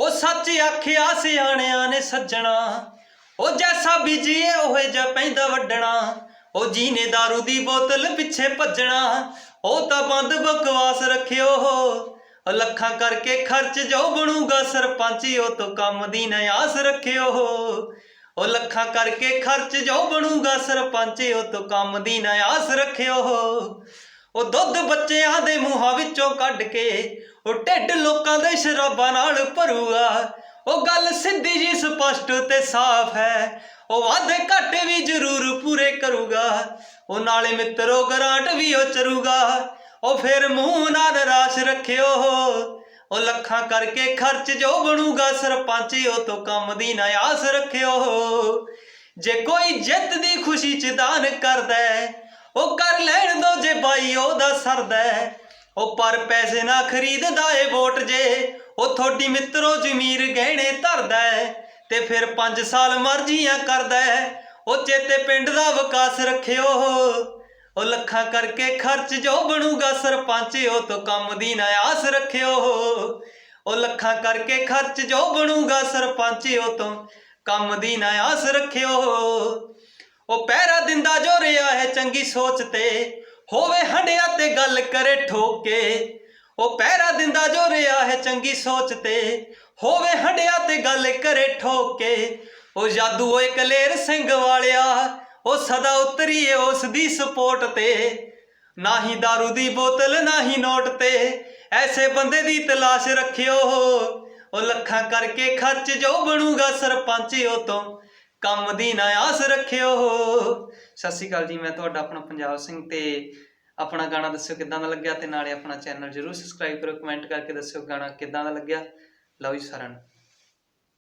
ਉਹ ਸੱਚ ਆਖਿਆ ਸਿਆਣਿਆਂ ਨੇ ਸੱਜਣਾ। ਉਹ ਜੈਸਾ ਬੀਜੀਏ ਉਹੇ ਜਿਹਾ ਪੈਂਦਾ ਵੱਡਣਾ ਉਹ ਜੀਨੇ दारू ਦੀ ਬੋਤਲ ਪਿੱਛੇ ਭੱਜਣਾ। ਉਹ ਤਾਂ ਬੰਦ ਬਕਵਾਸ ਰੱਖਿਓ। ਉਹ ਲੱਖਾਂ ਕਰਕੇ ਖਰਚ ਜੋ ਬਣੂਗਾ ਸਰਪੰਚੀ, ਉਹ ਤੋਂ ਕੰਮ ਦੀ ਨਿਆਸ ਰੱਖਿਓ। ਉਹ ਲੱਖਾਂ ਕਰਕੇ ਖਰਚ ਜੋ ਬਣੂਗਾ ਸਰਪੰਚੀ, ਉਹ ਤੋਂ ਕੰਮ ਦੀ ਨਿਆਸ ਰੱਖਿਓ। ਉਹ ਦੁੱਧ ਬੱਚਿਆਂ ਦੇ ਮੂੰਹਾਂ ਵਿੱਚੋਂ ਕੱਢ ਕੇ ਉਹ ਢਿੱਡ ਲੋਕਾਂ ਦੇ ਸ਼ਰਾਬਾਂ ਨਾਲ ਭਰੂਗਾ ਉਹ ਗੱਲ ਸਿੱਧੀ ਜੀ ਸਪਸ਼ਟ ਤੇ ਸਾਫ਼ ਹੈ। ਉਹ ਵਾਅਦੇ ਘਾਟੇ ਵੀ ਜ਼ਰੂਰ ਪੂਰੇ ਕਰੂਗਾ। ਉਹ ਨਾਲੇ ਮਿੱਤਰੋ ਗਰਾਂਟ ਵੀ ਉਹ ਚਰੂਗਾ। ਉਹ ਫਿਰ ਮੂੰਹ ਨਾਲ ਰਾਸ਼ ਰੱਖਿਓ। ਉਹ ਲੱਖਾਂ ਕਰਕੇ ਖਰਚ ਜੋ ਬਣੂਗਾ ਸਰਪੰਚ, ਉਹ ਤੋਂ ਕੰਮ ਦੀ ਨਾ ਆਸ ਰੱਖਿਓ। ਜੇ ਕੋਈ ਜਿੱਤ ਦੀ ਖੁਸ਼ੀ ਚ ਦਾਨ ਕਰਦਾ ਉਹ ਕਰ ਲੈਣ ਦੋ ਜੇ ਬਾਈ ਉਹਦਾ ਸਰਦਾ ਉਹ ਪਰ ਪੈਸੇ ਨਾ ਖਰੀਦਦਾ ਏ ਵੋਟ ਜੇ। ਉਹ ਤੁਹਾਡੀ ਮਿੱਤਰੋ ਜ਼ਮੀਰ ਗਹਿਣੇ ਧਰਦਾ ਹੈ ਤੇ ਫਿਰ 5 ਸਾਲ ਮਰਜ਼ੀਆਂ ਕਰਦਾ ਹੈ ਉਹ ਚੇਤੇ ਪਿੰਡ ਦਾ ਵਿਕਾਸ ਰੱਖਿਓ। ਉਹ ਲੱਖਾਂ ਕਰਕੇ ਖਰਚ ਜੋ ਬਣੂਗਾ ਸਰਪੰਚ, ਉਹ ਤੋਂ ਕੰਮ ਦੀ ਨਾ ਆਸ ਰੱਖਿਓ। ਉਹ ਲੱਖਾਂ ਕਰਕੇ ਖਰਚ ਜੋ ਬਣੂਗਾ ਸਰਪੰਚ, ਉਹ ਤੋਂ ਕੰਮ ਦੀ ਨਾ ਆਸ ਰੱਖਿਓ। ਉਹ ਪਹਿਰਾ ਦਿੰਦਾ ਜੋ ਰਿਹਾ ਹੈ ਚੰਗੀ ਸੋਚ ਤੇ। ਹੋਵੇ ਹੰਡਿਆ ਗੱਲ ਕਰੇ ਠੋਕ। ਕੇ ਉਹ ਪਹਿਰਾ ਦਿੰਦਾ ਜੋ ਰਿਹਾ ਹੈ ਚੰਗੀ ਸੋਚ ਤੇ। ਹੋਵੇ ਹੰਡਿਆ ਤੇ ਗੱਲ ਕਰੇ ਠੋਕ। ਉਹ ਜਾਦੂ ਓਏ ਕਲੇਰ ਸਿੰਘ ਵਾਲਿਆ। ਉਹ ਸਦਾ ਉਤਰੀਏ ਉਸ ਦੀ ਸਪੋਰਟ ਤੇ। ਨਾ ਹੀ दारू ਦੀ ਬੋਤਲ ਨਾ ਹੀ ਨੋਟ ਤੇ। ਐਸੇ ਬੰਦੇ ਦੀ ਤਲਾਸ਼ ਰੱਖਿਓ। ਉਹ ਲੱਖਾਂ ਕਰਕੇ ਖਰਚ ਜੋ ਬਣੂਗਾ ਸਰਪੰਚ, ਉਹ ਤੋਂ ਕੰਮ ਦੀ ਨਾ ਆਸ ਰੱਖਿਓ। ਸਤਿ ਸ਼੍ਰੀ ਅਕਾਲ ਜੀ, ਮੈਂ ਤੁਹਾਡਾ ਆਪਣਾ ਪੰਜਾਬ ਸਿੰਘ ਤੇ ਆਪਣਾ ਗਾਣਾ ਦੱਸਿਓ ਕਿੱਦਾਂ ਦਾ ਲੱਗਿਆ ਤੇ ਨਾਲੇ ਆਪਣਾ ਚੈਨਲ ਜਰੂਰ ਸਬਸਕ੍ਰਾਈਬ ਕਰੋ ਕਮੈਂਟ ਕਰਕੇ ਦੱਸਿਓ ਗਾਣਾ ਕਿੱਦਾਂ ਦਾ ਲੱਗਿਆ। ਲਓ ਜੀ ਸਾਰਿਆਂ ਨੂੰ